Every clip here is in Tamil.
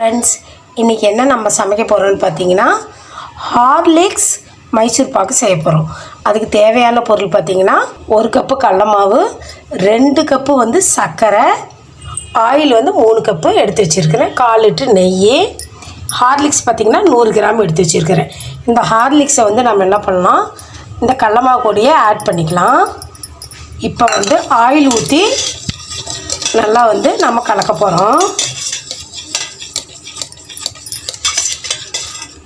ஃப்ரெண்ட்ஸ் இன்றைக்கி என்ன நம்ம சமைக்க போகிறோம்னு பார்த்தீங்கன்னா ஹார்லிக்ஸ் மைசூர் பாக்கு செய்ய போகிறோம் அதுக்கு தேவையான பொருள் பார்த்தீங்கன்னா ஒரு கப்பு கடல மாவு ரெண்டு கப்பு வந்து சர்க்கரை ஆயில் வந்து மூணு கப்பு எடுத்து வச்சுருக்கிறேன். கால் லிட்டர் நெய் ஹார்லிக்ஸ் பார்த்திங்கன்னா நூறு கிராம் எடுத்து வச்சுருக்கிறேன். இந்த ஹார்லிக்ஸை வந்து நம்ம என்ன பண்ணலாம்? இந்த கடல மாவு கூடயே ஆட் பண்ணிக்கலாம். இப்போ வந்து ஆயில் ஊற்றி நல்லா வந்து நம்ம கலக்க போகிறோம்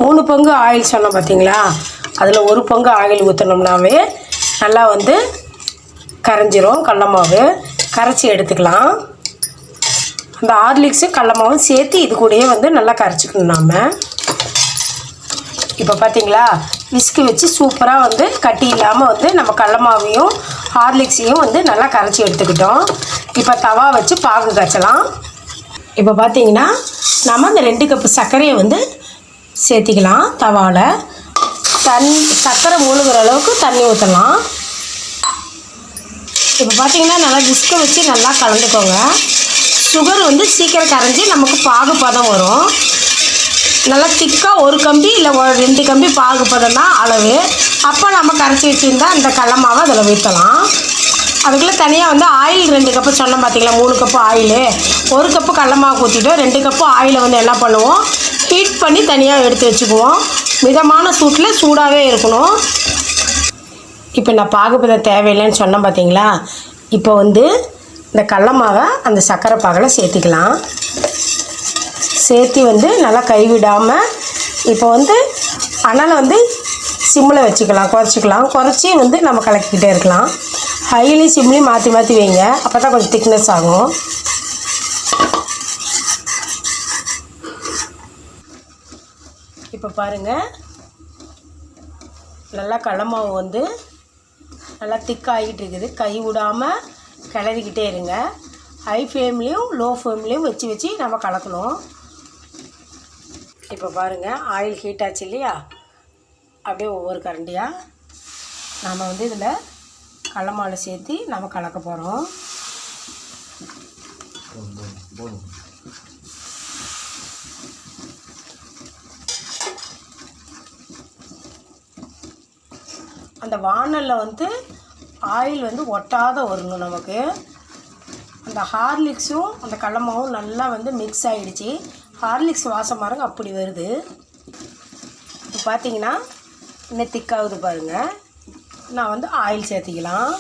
மூணு பங்கு ஆயில் சொன்னோம் பார்த்தீங்களா அதில் ஒரு பங்கு ஆயில் ஊற்றினோம்னாவே நல்லா வந்து கரைஞ்சிரும் கடல மாவு. கரைச்சி எடுத்துக்கலாம். அந்த ஹார்லிக்ஸு கடல மாவும் சேர்த்து இது கூடயே வந்து நல்லா கரைச்சிக்கணும் நாம். இப்போ பார்த்தீங்களா விஸ்கு வச்சு சூப்பராக வந்து கட்டி இல்லாமல் வந்து நம்ம கடல மாவையும் ஹார்லிக்ஸையும் வந்து நல்லா கரைச்சி எடுத்துக்கிட்டோம். இப்போ தவா வச்சு பாகு காய்ச்சலாம். இப்போ பார்த்தீங்கன்னா நம்ம அந்த ரெண்டு கப்பு சர்க்கரையை வந்து சேர்த்திக்கலாம். தவாவில் தண்ணி சர்க்கரை மூழ்கிற அளவுக்கு தண்ணி ஊற்றலாம் இப்போ பார்த்தீங்கன்னா நல்லா விஸ்கை வச்சு நல்லா கலந்துக்கோங்க. சுகர் வந்து சீக்கிரம் கரைஞ்சி நமக்கு பாகு பதம் வரும். நல்லா திக்காக ஒரு கம்பி இல்லை ஒரு ரெண்டு கம்பி பாகு பதம் தான் அளவு. அப்போ நம்ம கரைச்சி வச்சுருந்தா அந்த கடலமாவை அதில் ஊற்றலாம் அதுக்குள்ளே தனியாக வந்து ஆயில் ரெண்டு கப்பு சொன்னோம் பார்த்தீங்களா மூணு கப்பு ஆயிலு ஒரு கப்பு கடலமாவை ஊற்றிட்டோம் ரெண்டு கப்பு ஆயிலை வந்து என்ன பண்ணுவோம்? ஹீட் பண்ணி தனியாக எடுத்து வச்சுக்குவோம். மிதமான சூட்டில் சூடாகவே இருக்கணும். இப்போ நான் பாகுபதம் தேவையில்லைன்னு சொன்னேன் பார்த்தீங்களா இப்போ வந்து இந்த கடல மாவை அந்த சர்க்கரை பாகில் சேர்த்திக்கலாம். சேர்த்து வந்து நல்லா கைவிடாமல் இப்போ வந்து அனலை வந்து சிம்மில் வச்சுக்கலாம் குறைச்சிக்கலாம். குறைச்சி வந்து நம்ம கலக்கிக்கிட்டே இருக்கலாம். ஹைலையும் சிம்லையும் மாற்றி மாற்றி வைங்க. அப்போ தான் கொஞ்சம் திக்னஸ் ஆகும். இப்போ பாருங்கள் நல்லா கடலமாவு வந்து நல்லா திக்காகிட்டு இருக்குது. கை விடாமல் கிளறிக்கிட்டே இருங்க. ஹை ஃப்ளேம்லேயும் லோ ஃப்ளேம்லேயும் வச்சு வச்சு நம்ம கலக்கணும். இப்போ பாருங்கள் ஆயில் ஹீட் ஆச்சு இல்லையா? அப்படியே ஒவ்வொரு கரண்டியாக நாம் வந்து இதில் கடலமாவில் சேர்த்து நம்ம கலக்க போகிறோம் அந்த வானலில் வந்து ஆயில் வந்து ஒட்டாத வரணும் நமக்கு. அந்த ஹார்லிக்ஸும் அந்த கடலமாவும் நல்லா வந்து மிக்ஸ் ஆகிடுச்சு ஹார்லிக்ஸ் வாசம் பாருங்க அப்படி வருது. இப்போ பார்த்தீங்கன்னா இன்னும் திக்காகுது பாருங்கள் நான் வந்து ஆயில் சேர்த்திக்கலாம்.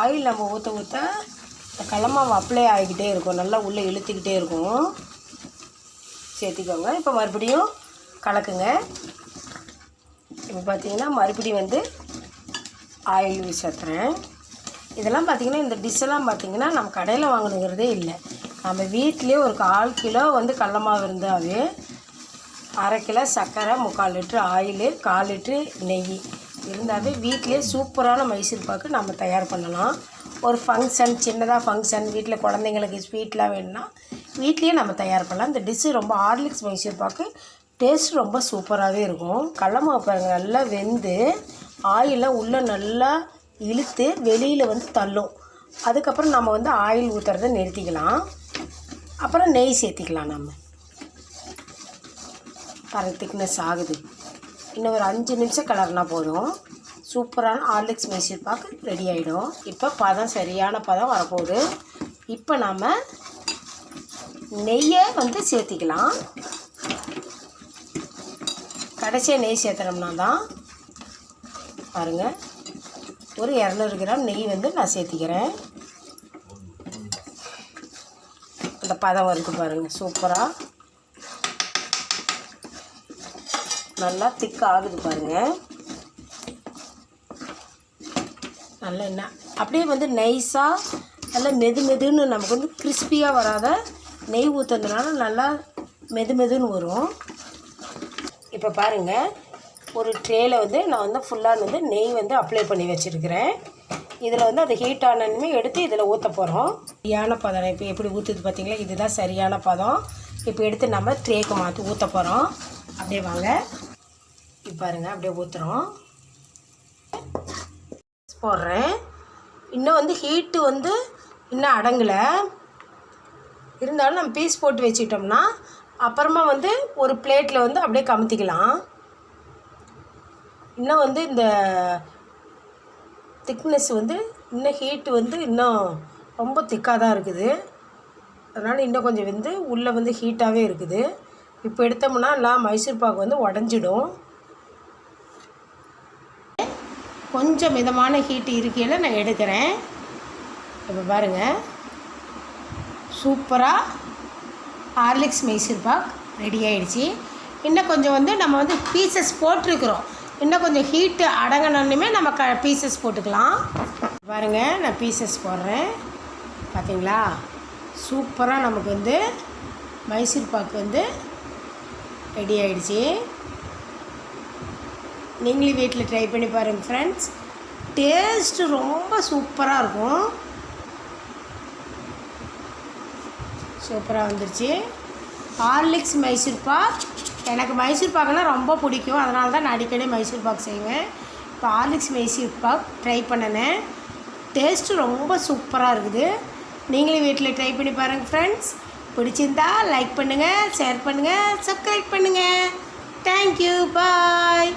ஆயில் நம்ம ஊற்ற ஊற்ற இந்த கடலமாவு அப்ளை ஆகிக்கிட்டே இருக்கும். நல்லா உள்ளே இழுத்துக்கிட்டே இருக்கும். சேர்த்திக்கோங்க. இப்போ மறுபடியும் கலக்குங்க. இப்போ பார்த்தீங்கன்னா மறுபடியும் வந்து ஆயில் சேர்த்துறேன். இதெல்லாம் பார்த்திங்கன்னா இந்த டிஷ்ஷெல்லாம் பார்த்தீங்கன்னா நம்ம கடையில் வாங்கணுங்கிறதே இல்லை. நம்ம வீட்டிலே ஒரு கால் கிலோ வந்து கடலமாவு இருந்தாவே அரை கிலோ சர்க்கரை முக்கால் லிட்ரு ஆயிலு கால் லிட்ரு நெய் இருந்தாவே வீட்டிலே சூப்பரான மைசூர் பாக்கு நம்ம தயார் பண்ணலாம். ஒரு ஃபங்க்ஷன் சின்னதாக ஃபங்க்ஷன் வீட்டில் குழந்தைங்களுக்கு ஸ்வீட்லாம் வேணும்னா வீட்லேயே நம்ம தயார் பண்ணலாம். இந்த டிஷ்ஷு ரொம்ப ஹார்லிக்ஸ் மைசூர் பாக்கு டேஸ்ட் ரொம்ப சூப்பராகவே இருக்கும். கடல பாருங்கள் நல்லா வெந்து ஆயிலாம் உள்ளே நல்லா இழுத்து வெளியில் வந்து தள்ளும். அதுக்கப்புறம் நம்ம வந்து ஆயில் ஊற்றுறத நிறுத்திக்கலாம். அப்புறம் நெய் சேர்த்திக்கலாம் நம்ம. கரெக்ட் திக்னஸ் ஆகுது. இன்னும் ஒரு அஞ்சு நிமிஷம் கலர்னா போதும். சூப்பரான ஹார்லிக்ஸ் மைசூர் பாக்கு ரெடி ஆகிடும் இப்போ பதம் சரியான பதம் வரப்போகுது. இப்போ நாம் நெய்யை வந்து சேர்த்திக்கலாம். கடைசியாக நெய் சேர்த்துனோம்னா தான் பாருங்கள் ஒரு இரநூறு கிராம் நெய் வந்து நான் சேர்த்திக்கிறேன். அந்த பதம் வருது பாருங்கள் சூப்பராக நல்லா திக்க ஆகுது பாருங்கள் நல்லா என்ன அப்படியே வந்து நைஸாக நல்லா மெது மெதுன்னு நமக்கு வந்து கிறிஸ்பியாக வராத நெய் ஊற்றுறதுனால நல்லா மெது மெதுன்னு வரும். இப்போ பாருங்கள் ஒரு ட்ரேயில் வந்து நான் வந்து ஃபுல்லாக வந்து நெய் வந்து அப்ளை பண்ணி வச்சுருக்கிறேன். இதில் வந்து அது ஹீட் ஆனதுமே எடுத்து இதில் ஊற்ற போகிறோம் சரியான பதம். இப்போ எப்படி ஊற்றுது பார்த்திங்களா இதுதான் சரியான பதம். இப்போ எடுத்து நம்ம ட்ரேக்கு மாற்றி ஊற்ற போகிறோம் அப்படியே வாங்க. இப்போ பாருங்கள் அப்படியே ஊற்றுறோம் போடுறேன். இன்னும் வந்து ஹீட்டு வந்து இன்னும் அடங்கலை. இருந்தாலும் நம்ம பீஸ் போட்டு வச்சுக்கிட்டோம்னா அப்புறமா வந்து ஒரு பிளேட்டில் வந்து அப்படியே கமுத்திக்கலாம். இன்னும் வந்து இந்த திக்னஸ் வந்து இன்னும் ஹீட்டு வந்து இன்னும் ரொம்ப திக்காக தான் இருக்குது. அதனால் இன்னும் கொஞ்சம் வந்து உள்ளே வந்து ஹீட்டாகவே இருக்குது. இப்போ எடுத்தோம்னா எல்லாம் மைசூர் பாக்கு வந்து உடஞ்சிடும். கொஞ்சம் மிதமான ஹீட் இருக்கையில் நான் எடுக்கிறேன். இப்போ பாருங்கள் சூப்பராக ஹார்லிக்ஸ் மைசூர் பாக் ரெடி ஆகிடுச்சி இன்னும் கொஞ்சம் வந்து நம்ம வந்து பீசஸ் போட்டிருக்கிறோம். இன்னும் கொஞ்சம் ஹீட்டு அடங்கினோன்னுமே நம்ம க பீசஸ் போட்டுக்கலாம். பாருங்கள் நான் பீசஸ் போடுறேன். பார்த்தீங்களா சூப்பராக நமக்கு வந்து மைசூர் பாக்கு வந்து ரெடி ஆகிடுச்சி நீங்களும் வீட்டில் ட்ரை பண்ணி பாருங்கள் ஃப்ரெண்ட்ஸ் டேஸ்ட்டு ரொம்ப சூப்பராக இருக்கும். சூப்பராக வந்துருச்சு. ஹார்லிக்ஸ் மைசூர் பாக் எனக்கு மைசூர் பாக்குனா ரொம்ப பிடிக்கும். அதனால தான் நான் அடிக்கடி மைசூர் பாக் செய்வேன். இப்போ ஹார்லிக்ஸ் மைசூர் பாக் ட்ரை பண்ணினேன். டேஸ்ட்டு ரொம்ப சூப்பராக இருக்குது. நீங்களும் வீட்டில் ட்ரை பண்ணி பாருங்கள் ஃப்ரெண்ட்ஸ் பிடிச்சிருந்தா லைக் பண்ணுங்கள் ஷேர் பண்ணுங்கள் சப்ஸ்கிரைப் பண்ணுங்கள் தேங்க்யூ பாய்